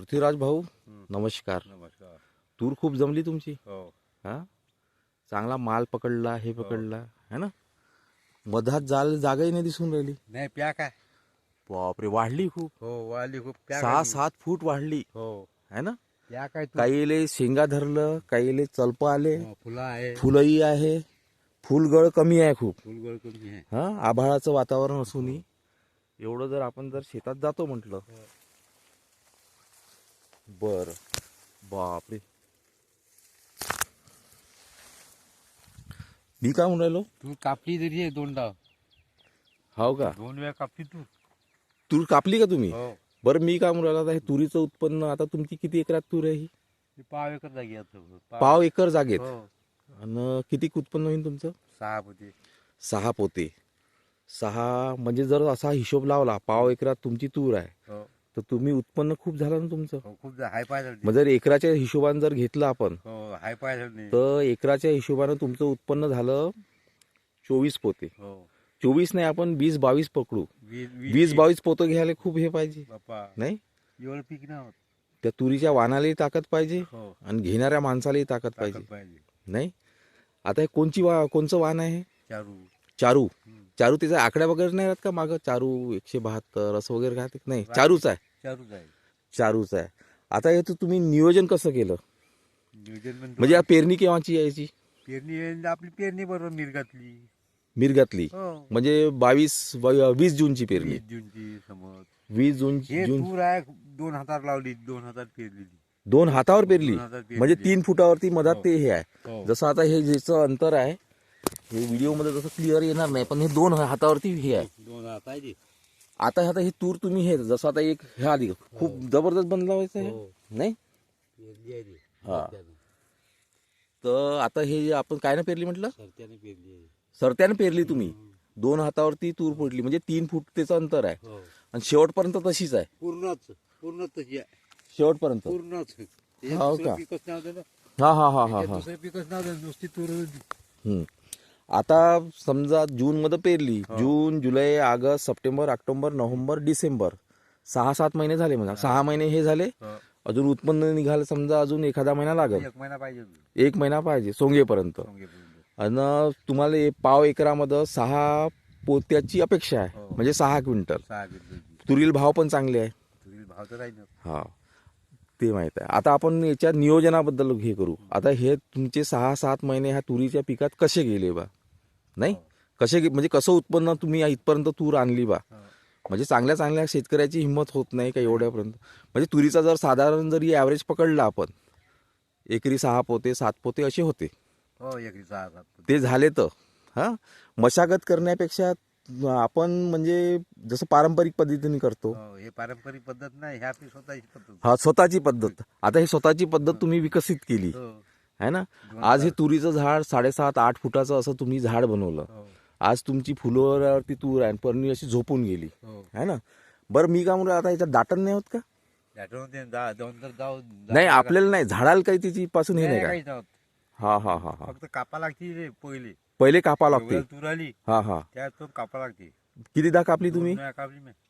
पृथ्वीराज भाऊ हं. नमस्कार. नमस्कार. तूर खूप जमली तुमची. हो. हा? चांगला माल पकडला हे पकडला है ना? मधात जाल जागाही नाही दिसून राहिली. नाही प्या काय? बापरे वाढली खूप. हो वाली खूप. प्या सहा काय सात फूट वाढली. हो. है ना? प्या काय तू काहीले शेंगा धरलं काहीले चलप आले. हो, फुलं आहे. फुलही आहे. फुलगळ कमी आहे खूप. फुलगळ कमी आहे. हा? आभाळाचं वातावरण असूनही. एवढं जर आपण जर शेतात जातो म्हटलं बर. बापरे. मी काय म्हणून राहिलो? तू कापली तरी आहे दोनदा. हाव का? दोन वेळा कापली तू. तूर कापली का तुम्ही? हो. बरं मी काय म्हणून राहिलो आता हे तुरीचं उत्पन्न आता तुमची किती एकरात तूर आहे ही? ती पाव एकर जागी आता. पाव एकर जागेत? हो. आणि किती उत्पन्न होईल तुमचं? सहा होते सहा पोते. सहा म्हणजे जर असा हिशोब लावला पाव एकरात तुमची तूर आहे हो तर तुम्ही उत्पन्न खूप झालं ना तुमचं. हो खूप हाय पाय झाली मग जर एकराच्या हिशोबाने जर घेतलं आपण हो हाय पाय झाली तर एकराच्या हिशोबानं तुमचं उत्पन्न झालं चोवीस पोते. हो. चोवीस नाही आपण वीस बावीस पकडू. वीस वीस बावीस पोतं घ्यायला खूप हे पाहिजे. बाप्पा. नाही? एवढं पीक नाही होत. त्या तुरीच्या वाणालाही ताकद पाहिजे हो. आणि घेणाऱ्या माणसालाही ताकद ताकद पाहिजे. नाही? आता हे कोणची वा कोणचं वाण आहे? चारू. चारू. हम्म. चारू त्याचा आकड्या वगैरे नाही राहत का मागं? चारू एकशे बहात्तर असं वगैरे राहते का? नाही चारूच आहे. चारूच आहे. चारूच आहे. आता याचं तुम्ही नियोजन कसं केलं? नियोजन पण म्हणजे या पेरणी केव्हाची यायची पेरणी आहे, आपली पेरणी बरोबर मिरगातली मिरगातली हो. म्हणजे बावीस वीस जूनची पेरणी. वीस जूनची समज. वीस जून हे जून तूर आहे दोन हातावर लावली दोन हातात पेरलेली. दोन हातावर पेरली? दोन हातात पेरली. म्हणजे तीन फुटावरती मधात हो. ते हे आहे. हो. जसं आता हे ज्याचं अंतर आहे हे व्हिडिओमध्ये जसं क्लिअर येणार नाही पण हे दोन हातावरती हे आहे. दोन हात आहे. आता आता हे तूर तुम्ही हे जसं आता एक हे आधी खूप जबरदस्त बनलावायचं आहे हो. नाही पेरली आहे ते. हा. सरत्यानं. तर आता हे जे आपण काय ना पेरली म्हटलं सरत्यानं पेरली आहे. सरत्याने पेरली तुम्ही दोन हातावरती तूर पडली म्हणजे तीन फूट त्याचं अंतर आहे हो. आणि शेवटपर्यंत तशीच आहे पूर्णच पूर्णच तशी आहे. शेवटपर्यंत पूर्णच हे हो दुसरं का? पिकच नव्हतं ना हा हा हा हा हे हा दुसरं पिकच नव्हतं नुसती तूर होती. हम्म. आता समजा जून मध्ये पेरली जून जुलै August September October November December सहा सात महिने झाले म्हणा. सहा महिने हे झाले. अजून उत्पन्न निघालं समजा अजून एखादा महिना लागेल. एक महिना पाहिजे. एक महिना पाहिजे सोंगेपर्यंत. आणि तुम्हाला पाव एकरामध्ये सहा पोत्याची अपेक्षा आहे. हो. म्हणजे सहा क्विंटल. तुरील भाव पण चांगले आहे. हा. ते माहीत आहे. आता आपण याच्या नियोजनाबद्दल हे करू. आता हे तुमचे सहा सात महिने ह्या तुरीच्या पिकात कसे गेले बा? नाही? कसे म्हणजे कसं उत्पन्न तुम्ही इथपर्यंत तूर आणली बा? म्हणजे चांगल्या चांगल्या शेतकऱ्याची हिंमत होत नाही का एवढ्यापर्यंत? म्हणजे तुरीचा जर साधारण जरी ॲव्हरेज पकडला आपण एकरी सहा पोते सात पोते असे होते. हो ते झाले तर हा? मशागत करण्यापेक्षा आपण म्हणजे जसं पारंपरिक पद्धतीने करतो. हो, हे पारंपरिक पद्धत नाही ह्या स्वतःची पद्धत. हा स्वतःची पद्धत. आता ही स्वतःची पद्धत तुम्ही विकसित केली. हो. है ना आज हे तुरीचं झाड साडेसात आठ फुटाचं असं तुम्ही झाड बनवलं. हो. आज तुमची फुलावरती तूर आहे परणी अशी झोपून गेली. हो. है ना? बरं मी काय म्हणतो आता याच्यात दाटण नाही होत का? नाही आपल्याला नाही झाडाला काही तिची पासून हे नाही का. हा हा हा हा. फक्त कापा लागते पहिले. पहिले कापा लागते. एवढं तूर आली हा हा. त्यात कापा लागते. कितीदा कापली तुम्ही?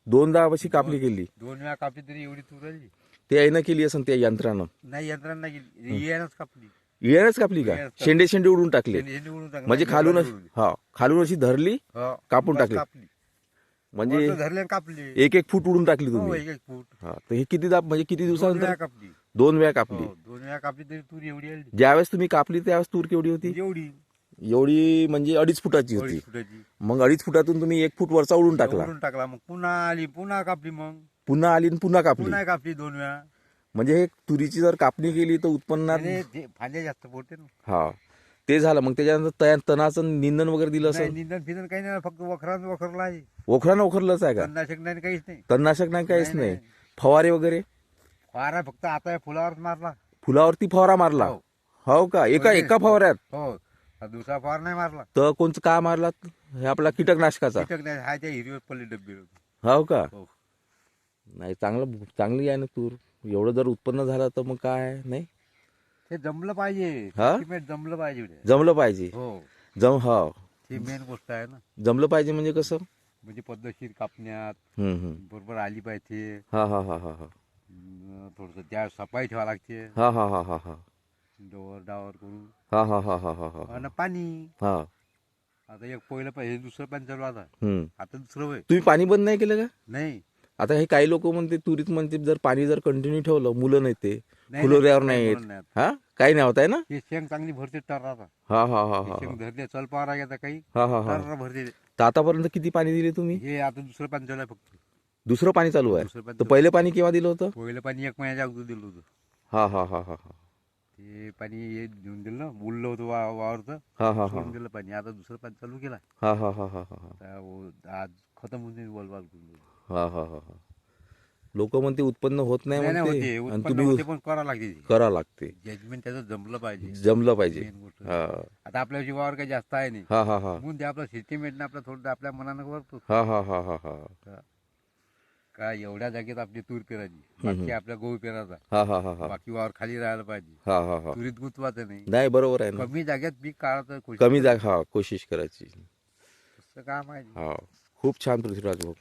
दोनदा अशी कापली केली दोन वेळा कापली तरी एवढी तूर आली. ते यायनं केली असं त्या यंत्रानं? नाही गेली रियानच कापली. इळ्यानंच कापली का? शेंडे शेंडे उडून टाकले. म्हणजे खालून टाकली. हा खालून अशी धरली हो. कापून टाकली. कापली. म्हणजे वरचं धरले आणि कापली. एक एक फूट उडून टाकली हो, तुम्ही एक एक फूट. हा तर हे किती दा म्हणजे किती दोन वेळा दिवसानंतर कापली. दोन वेळा कापली. हो, दोन वेळा कापली तरी तूर एवढी आली. ज्यावेळेस तुम्ही कापली त्यावेळेस तूर केवढी होती? एवढी. एवढी म्हणजे अडीच फुटाची होती. अडीच फुटाची. मग अडीच फुटातून तुम्ही एक फूट वरचा उडून टाकला. उडून टाकला. मग पुन्हा आली पुन्हा कापली मग. पुन्हा आली आणि पुन्हा कापली. पुन्हा कापली दोन वेळा. म्हणजे हे तुरीची जर कापणी केली तर उत्पन्नात फांद्या जास्त पडते ना. हा. ते झालं. मग त्याच्यानंतर तया तणाचं निंदन वगैरे दिलं नाही असं? निंदन फिंदन काही नाही फक्त वखरान वखरला आहे. ओखरानं ओखरलंच आहे का? तणनाशक नाही काहीच नाही. तणनाशक नाही काहीच नाही, नाही. फवारे वगैरे? फारा फक्त आता या फुलावर मारला. फुलावरती फवारा मारला? हो. हो का? एका एका फवाऱ्यात? हो. हा दुसरा फार नाही मारला. तर कोणचं काय मारला? हे आपला कीटकनाशकाचा. कीटक नाही हा त्या पल्ली डब्बे हो का? हो. नाही चांगलं चांगली आहे ना तूर. एवढं जर उत्पन्न झालं तर मग काय नाही ते जमलं पाहिजे हा? estimate जमलं पाहिजे. जमलं पाहिजे हो जम हा ही मेन गोष्ट आहे ना जमलं पाहिजे म्हणजे कसं म्हणजे पद्धतशीर कापण्यात हम्म हम्म बरोबर आली पाहिजे हा हा हा हा हा थोडस त्या सफाई ठेवा लागते हा हा हा हा हा डोवर डावर करून हा हा हा हा हा हा आणि पाणी हा आता एक पहिलं पाहिजे दुसरं पाणी चालू आता हम्म आता दुसरं वय तुम्ही पाणी बंद नाही केलं का नाही आता हे काही लोक म्हणते तुरीत म्हणते जर पाणी जर कंटिन्यू ठेवलं मुलं नाही ते नाही, फुलोऱ्यावर नाही, नाही येत नाही. हा काही नाही होत आहे ना हे शेंग चांगली भरते टर आता हा हा हा हे हा शेंग धरले चल पारा घेता काही हा हा हा भरते तर आतापर्यंत किती पाणी दिले तुम्ही हे आता दुसरं पाणी चालू आहे फक्त दुसरं पाणी चालू आहे दुसरं पाणी तर चालू पहिले पाणी केव्हा दिलं होतं. पहिलं पाणी एक महिन्याच्या अगोदर दिलं होतं हा हा हा हा हा ते पाणी हे देऊन दिलं उरलं होतं वा वावरचं हा हा हा सोडून दिलं पाणी आता दुसरं पाणी चालू केलं हा हा हा हा हा आता वो- आज खतम होऊन जाईल वलवाल करून दिलं. हा हा हा हा. लोक म्हणते उत्पन्न होत नाही नाही नाही म्हणते. होते. आणि उत्पन्न तुम्ही पण करा लागते. करा लागते. जजमेंट त्याचं जमलं पाहिजे. जमलं पाहिजे. गोष्ट. हा. आता आपल्या जीवावर काही जास्त आहे नाही. हा हा हा. म्हणून ते आपलं सेंटिमेंट आपलं थोडं आपल्या मनानं करतो हा हा हा हा हा. का? एवढ्या जागेत आपली तूर पेरायची? बाकी आपल्या गहू पेरायचा. हा हा हा हा. बाकी वावर खाली राहायला पाहिजे. हा हा हा. तुरीत गुंतवायचं नाही. नाही बरोबर आहे ना. कमी जागेत पीक काढायचं कोशिश कमी जाग हा कोशिश करायची. करायचं. काम आहे. हा. खूप छान पृथ्वीराज भाऊ.